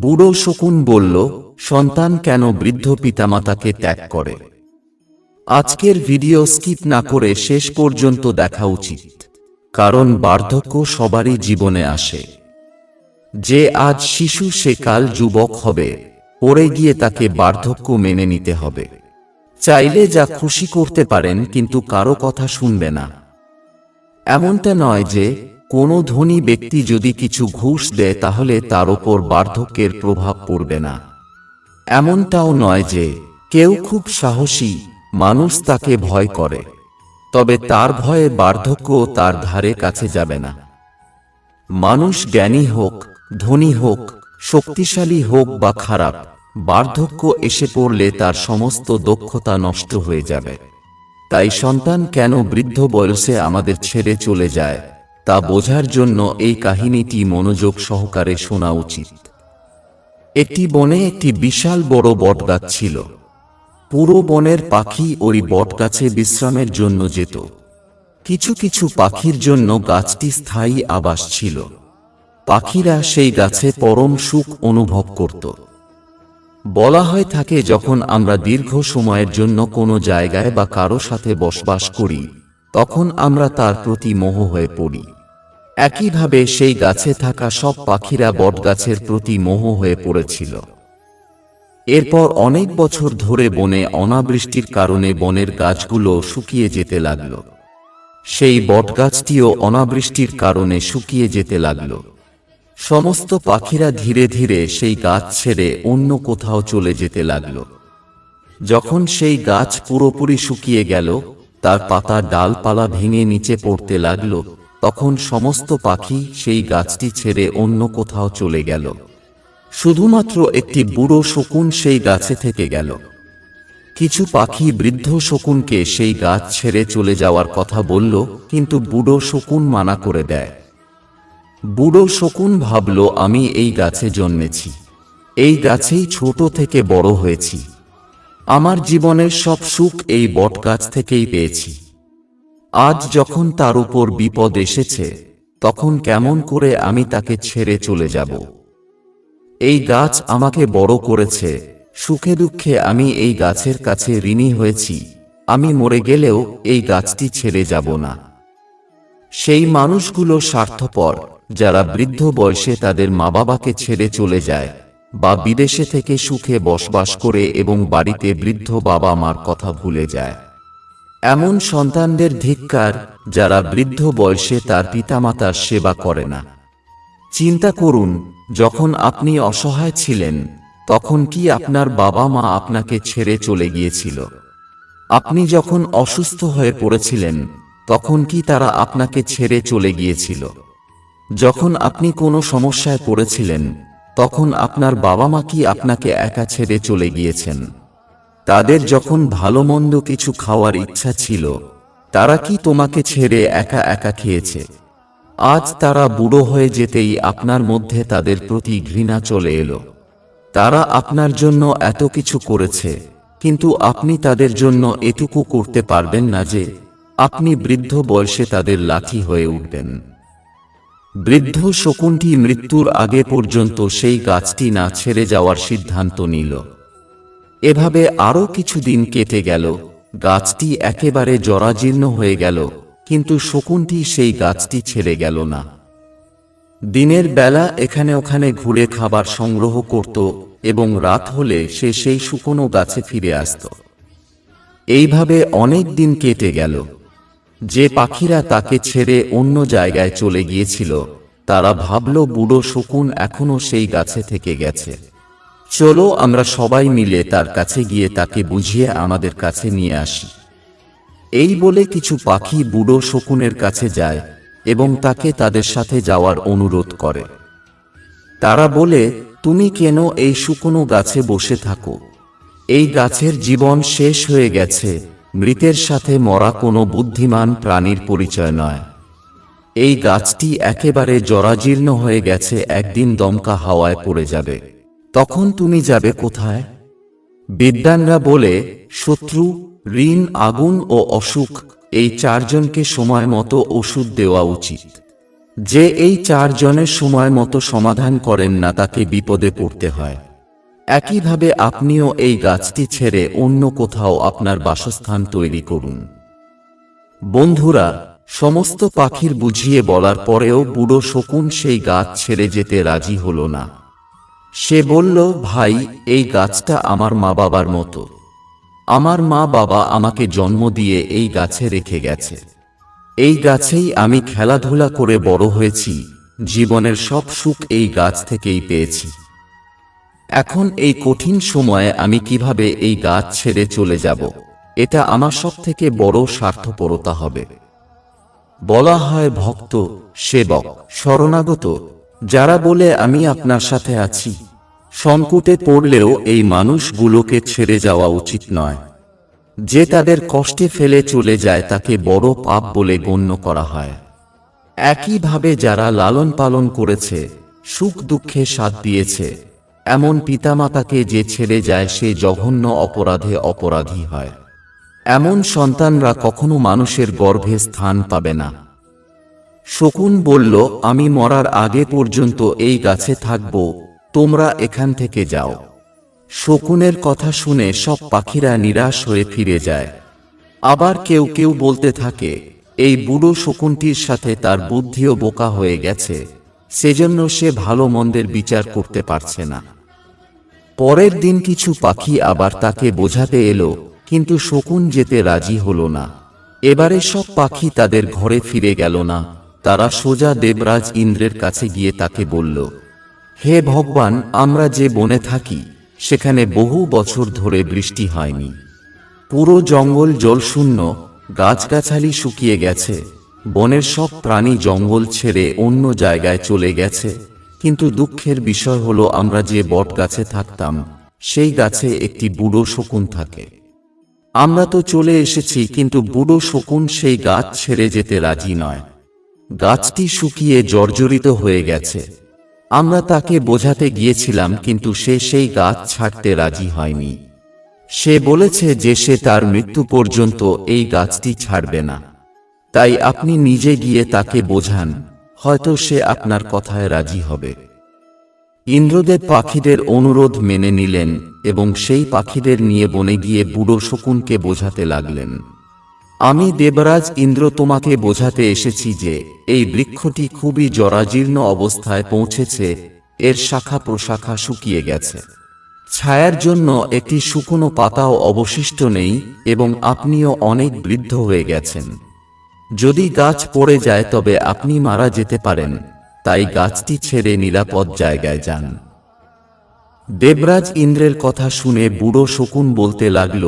বুড়ো শকুন বলল, সন্তান কেন বৃদ্ধ পিতামাতাকে ত্যাগ করে? আজকের ভিডিও স্কিপ না করে শেষ পর্যন্ত দেখা উচিত, কারণ বার্ধক্য সবারই জীবনে আসে। যে আজ শিশু, সে কাল যুবক হবে পড়ে গিয়ে তাকে বার্ধক্য মেনে নিতে হবে। চাইলে যা খুশি করতে পারেন, কিন্তু কারও কথা শুনবে না। এমনটা নয় যে কোনো ধনী ব্যক্তি যদি কিছু ঘুষ দেয় তাহলে তার ওপর বার্ধক্যের প্রভাব পড়বে না। এমনটাও নয় যে কেউ খুব সাহসী মানুষ তাকে ভয় করে, তবে তার ভয়ে বার্ধক্য তার ধারে কাছে যাবে না। মানুষ জ্ঞানী হোক, ধনী হোক, শক্তিশালী হোক বা খারাপ, বার্ধক্য এসে পড়লে তার সমস্ত দক্ষতা নষ্ট হয়ে যাবে। তাই সন্তান কেন বৃদ্ধ বয়সে আমাদের ছেড়ে চলে যায়? তা বোঝার জন্য এই কাহিনীটি মনোযোগ সহকারে শোনা উচিত। একটি বনে একটি বিশাল বড় বটগাছ ছিল। পুরো বনের পাখি ওই বটগাছে বিশ্রামের জন্য যেত। কিছু কিছু পাখির জন্য গাছটি স্থায়ী আবাস ছিল। পাখিরা সেই গাছে পরম সুখ অনুভব করত। বলা হয় থাকে যখন আমরা দীর্ঘ সময়ের জন্য কোনো জায়গায় বা কারও সাথে বসবাস করি তখন আমরা তার প্রতি মোহ হয়ে পড়ি। একইভাবে সেই গাছে থাকা সব পাখিরা বটগাছের প্রতি মোহ হয়ে পড়েছিল। এরপর অনেক বছর ধরে বনে অনাবৃষ্টির কারণে বনের গাছগুলো শুকিয়ে যেতে লাগল। সেই বটগাছটিও অনাবৃষ্টির কারণে শুকিয়ে যেতে লাগল। সমস্ত পাখিরা ধীরে ধীরে সেই গাছ ছেড়ে অন্য কোথাও চলে যেতে লাগল। যখন সেই গাছ পুরোপুরি শুকিয়ে গেল তার পাতা ডালপালা ভেঙে নিচে পড়তে লাগল। তখন সমস্ত পাখি সেই গাছটি ছেড়ে অন্য কোথাও চলে গেল। শুধুমাত্র একটি বুড়ো শকুন সেই গাছে থেকে গেল। কিছু পাখি বৃদ্ধ শকুনকে সেই গাছ ছেড়ে চলে যাওয়ার কথা বলল, কিন্তু বুড়ো শকুন মানা করে দেয়। বুড়ো শকুন ভাবল, আমি এই গাছে জন্মেছি। এই গাছেই ছোট থেকে বড় হয়েছি। আমার জীবনের সব সুখ এই বটগাছ থেকেই পেয়েছি। আজ যখন তার উপর বিপদ এসেছে, তখন কেমন করে আমি তাকে ছেড়ে চলে যাব। এই গাছ আমাকে বড় করেছে, সুখে দুঃখে আমি এই গাছের কাছে ঋণী হয়েছি, আমি মরে গেলেও এই গাছটি ছেড়ে যাব না। সেই মানুষগুলো স্বার্থপর, যারা বৃদ্ধ বয়সে তাদের মা বাবাকে ছেড়ে চলে যায়। বা বিদেশে থেকে সুখে বসবাস করে এবং বাড়িতে বৃদ্ধ বাবা মার কথা ভুলে যায়। এমন সন্তানদের ধিক্কার যারা বৃদ্ধ বয়সে তার পিতামাতার সেবা করে না। চিন্তা করুন, যখন আপনি অসহায় ছিলেন, তখন কি আপনার বাবা মা আপনাকে ছেড়ে চলে গিয়েছিল? আপনি যখন অসুস্থ হয়ে পড়েছিলেন, তখন কি তারা আপনাকে ছেড়ে চলে গিয়েছিল? যখন আপনি কোনো সমস্যায় পড়েছিলেন তখন আপনার বাবা মা কি আপনাকে একা ছেড়ে চলে গিয়েছেন? তাদের যখন ভালো মন্দ কিছু খাওয়ার ইচ্ছা ছিল, তারা কি তোমাকে ছেড়ে একা একা খেয়েছে? আজ তারা বুড়ো হয়ে যেতেই আপনার মধ্যে তাদের প্রতি ঘৃণা চলে এলো। তারা আপনার জন্য এত কিছু করেছে, কিন্তু আপনি তাদের জন্য এটুকু করতে পারবেন না যে, আপনি বৃদ্ধ বয়সে তাদের লাঠি হয়ে উঠবেন। বৃদ্ধ শকুনটি মৃত্যুর আগে পর্যন্ত সেই গাছটি না ছেড়ে যাওয়ার সিদ্ধান্ত নিল। এভাবে আরও কিছুদিন কেটে গেল। গাছটি একেবারে জরাজীর্ণ হয়ে গেল, কিন্তু শকুনটি সেই গাছটি ছেড়ে গেল না। দিনের বেলা এখানে ওখানে ঘুরে খাবার সংগ্রহ করত এবং রাত হলে সে সেই শুকনো গাছে ফিরে আসত। এইভাবে অনেক দিন কেটে গেল। যে পাখিরা তাকে ছেড়ে অন্য জায়গায় চলে গিয়েছিল, তারা ভাবল, বুড়ো শকুন এখনও সেই গাছে থেকে গেছে। চলো আমরা সবাই মিলে তার কাছে গিয়ে তাকে বুঝিয়ে আমাদের কাছে নিয়ে আসি। এই বলে কিছু পাখি বুড়ো শকুনের কাছে যায় এবং তাকে তাদের সাথে যাওয়ার অনুরোধ করে। তারা বলে, তুমি কেন এই শুকনো গাছে বসে থাকো? এই গাছের জীবন শেষ হয়ে গেছে। মৃতের সাথে মরা কোনো বুদ্ধিমান প্রাণীর পরিচয় নয়। এই গাছটি একেবারে জরাজীর্ণ হয়ে গেছে, একদিন দমকা হাওয়ায় পড়ে যাবে। তখন তুমি যাবে কোথায়? বিদ্যানরা বলে, শত্রু, ঋণ, আগুন ও অসুখ, এই চারজনকে সময় মতো ওষুধ দেওয়া উচিত। যে এই চারজনের সময় মতো সমাধান করেন না, তাকে বিপদে পড়তে হয়। একইভাবে আপনিও এই গাছটি ছেড়ে অন্য কোথাও আপনার বাসস্থান তৈরি করুন। বন্ধুরা, সমস্ত পাখির বুঝিয়ে বলার পরেও বুড়ো শকুন সেই গাছ ছেড়ে যেতে রাজি হল না। সে বলল, ভাই, এই গাছটা আমার মা বাবার মতো। আমার মা বাবা আমাকে জন্ম দিয়ে এই গাছে রেখে গেছে। এই গাছেই আমি খেলাধুলা করে বড় হয়েছি। জীবনের সব সুখ এই গাছ থেকেই পেয়েছি। এখন এই কঠিন সময়ে আমি কীভাবে এই গাছ ছেড়ে চলে যাব? এটা আমার সব থেকে বড় স্বার্থপরতা হবে। বলা হয় ভক্ত, সেবক, শরণাগত। যারা বলে, আমি আপনার সাথে আছি। সংকটে পড়লেও এই মানুষগুলোকে ছেড়ে যাওয়া উচিত নয়। যে তাদের কষ্টে ফেলে চলে যায়, তাকে বড় পাপ বলে গণ্য করা হয়। একইভাবে যারা লালন পালন করেছে, সুখ দুঃখে সাথ দিয়েছে এমন পিতামাতাকে যে ছেড়ে যায় সে জঘন্য অপরাধে অপরাধী হয়। এমন সন্তানরা কখনো মানুষের গর্ভে স্থান পাবে না। শকুন বলল, আমি মরার আগে পর্যন্ত এই গাছে থাকব, তোমরা এখান থেকে যাও। শকুনের কথা শুনে সব পাখিরা নিরাশ হয়ে ফিরে যায়। আবার কেউ কেউ বলতে থাকে, এই বুড়ো শকুনটির সাথে তার বুদ্ধিও বোকা হয়ে গেছে। সেজন্য সে ভালো মন্দের বিচার করতে পারছে না। পরের দিন কিছু পাখি আবার তাকে বোঝাতে এলো, কিন্তু শকুন যেতে রাজি হলো না। এবারে সব পাখি তাদের ঘরে ফিরে গেল না, তারা সোজা দেবরাজ ইন্দ্রের কাছে গিয়ে তাকে বলল, হে ভগবান, আমরা যে বনে থাকি, সেখানে বহু বছর ধরে বৃষ্টি হয়নি। পুরো জঙ্গল জলশূন্য, গাছগাছালি শুকিয়ে গেছে বনের সব প্রাণী জঙ্গল ছেড়ে অন্য জায়গায় চলে গেছে। কিন্তু দুঃখের বিষয় হলো আমরা যে বট গাছে থাকতাম, সেই গাছে একটি বুড়ো শকুন থাকে। আমরা তো চলে এসেছি, কিন্তু বুড়ো শকুন সেই গাছ ছেড়ে যেতে রাজি নয়। গাছটি শুকিয়ে জর্জরিত হয়ে গেছে। আমরা তাকে বোঝাতে গিয়েছিলাম, কিন্তু সে সেই গাছ ছাড়তে রাজি হয়নি। সে বলেছে যে সে তার মৃত্যু পর্যন্ত এই গাছটি ছাড়বে না। তাই আপনি নিজে গিয়ে তাকে বোঝান, হয়তো সে আপনার কথায় রাজি হবে। ইন্দ্রদেব পাখিদের অনুরোধ মেনে নিলেন এবং সেই পাখিদের নিয়ে বনে গিয়ে বুড়ো শকুনকে বোঝাতে লাগলেন। আমি দেবরাজ ইন্দ্র, তোমাকে বোঝাতে এসেছি যে, এই বৃক্ষটি খুবই জরাজীর্ণ অবস্থায় পৌঁছেছে, এর শাখা প্রশাখা শুকিয়ে গেছে। ছায়ার জন্য একটি শুকনো পাতাও অবশিষ্ট নেই এবং আপনিও অনেক বৃদ্ধ হয়ে গেছেন। যদি গাছ পড়ে যায় তবে আপনি মারা যেতে পারেন, তাই গাছটি ছেড়ে নিরাপদ জায়গায় যান। দেবরাজ ইন্দ্রের কথা শুনে বুড়ো শকুন বলতে লাগল,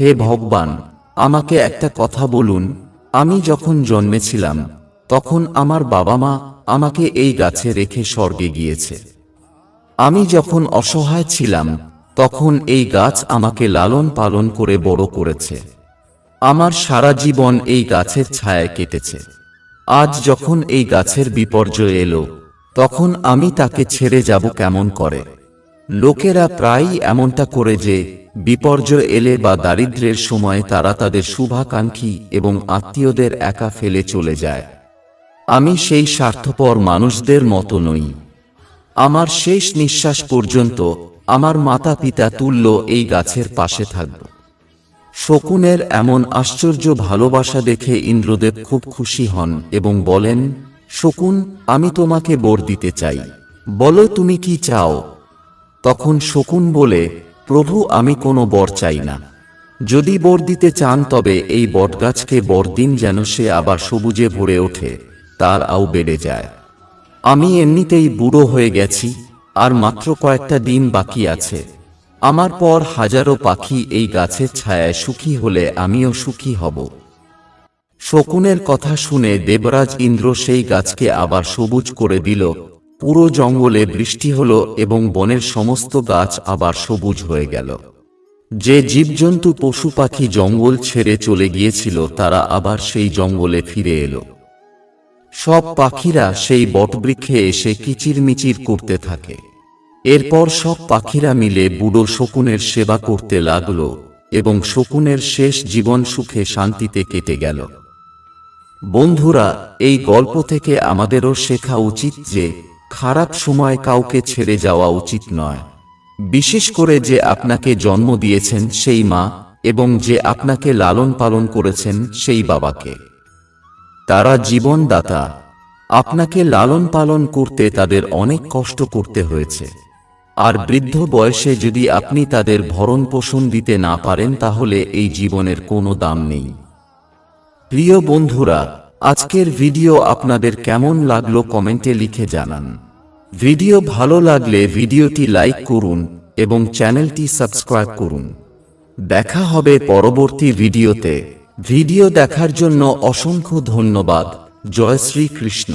হে ভগবান, আমাকে একটা কথা বলুন, আমি যখন জন্মেছিলাম, তখন আমার বাবা মা আমাকে এই গাছে রেখে স্বর্গে গিয়েছে। আমি যখন অসহায় ছিলাম, তখন এই গাছ আমাকে লালন পালন করে বড় করেছে। আমার সারা জীবন এই গাছের ছায়ায় কেটেছে। আজ যখন এই গাছের বিপর্যয় এলো, তখন আমি তাকে ছেড়ে যাব কেমন করে? লোকেরা প্রায়ই এমনটা করে যে, বিপর্যয় এলে বা দারিদ্র্যের সময় তারা তাদের শুভাকাঙ্ক্ষী এবং আত্মীয়দের একা ফেলে চলে যায়। আমি সেই স্বার্থপর মানুষদের মতো নই। আমার শেষ নিঃশ্বাস পর্যন্ত আমার মাতা পিতা তুল্য এই গাছের পাশে থাকব। শকুনের এমন আশ্চর্য ভালোবাসা দেখে ইন্দ্রদেব খুব খুশি হন এবং বলেন, শকুন, আমি তোমাকে বর দিতে চাই। বলো তুমি কি চাও? তখন শকুন বলে, প্রভু, আমি কোনো বর চাই না। যদি বর দিতে চান তবে এই বটগাছকে বর দিন যেন সে আবার সবুজে ভরে ওঠে, তার আও বেড়ে যায়। আমি এমনিতেই বুড়ো হয়ে গেছি, আর মাত্র কয়েকটা দিন বাকি আছে। আমার পর হাজারো পাখি এই গাছের ছায়ায় সুখী হলে আমিও সুখী হব। শকুনের কথা শুনে দেবরাজ ইন্দ্র সেই গাছকে আবার সবুজ করে দিল। পুরো জঙ্গলে বৃষ্টি হল এবং বনের সমস্ত গাছ আবার সবুজ হয়ে গেল। যে জীবজন্তু পশু পাখি জঙ্গল ছেড়ে চলে গিয়েছিল, তারা আবার সেই জঙ্গলে ফিরে এলো। সব পাখিরা সেই বটবৃক্ষে এসে কিচিরমিচির করতে থাকে। এরপর সব পাখিরা মিলে বুড়ো শকুনের সেবা করতে লাগল এবং শকুনের শেষ জীবন সুখে শান্তিতে কেটে গেল। বন্ধুরা, এই গল্প থেকে আমাদেরও শেখা উচিত যে, খারাপ সময় কাউকে ছেড়ে যাওয়া উচিত নয়। বিশেষ করে যে আপনাকে জন্ম দিয়েছেন সেই মা এবং যে আপনাকে লালন পালন করেছেন সেই বাবাকে। তারা জীবনদাতা। আপনাকে লালন পালন করতে তাদের অনেক কষ্ট করতে হয়েছে। আর বৃদ্ধ বয়সে যদি আপনি তাদের ভরণ পোষণ দিতে না পারেন, তাহলে এই জীবনের কোনো দাম নেই। প্রিয় বন্ধুরা, আজকের ভিডিও আপনাদের কেমন লাগল কমেন্টে লিখে জানান। ভিডিও ভালো লাগলে ভিডিওটি লাইক করুন এবং চ্যানেলটি সাবস্ক্রাইব করুন। দেখা হবে পরবর্তী ভিডিওতে। ভিডিও দেখার জন্য অসংখ্য ধন্যবাদ। জয় শ্রী কৃষ্ণ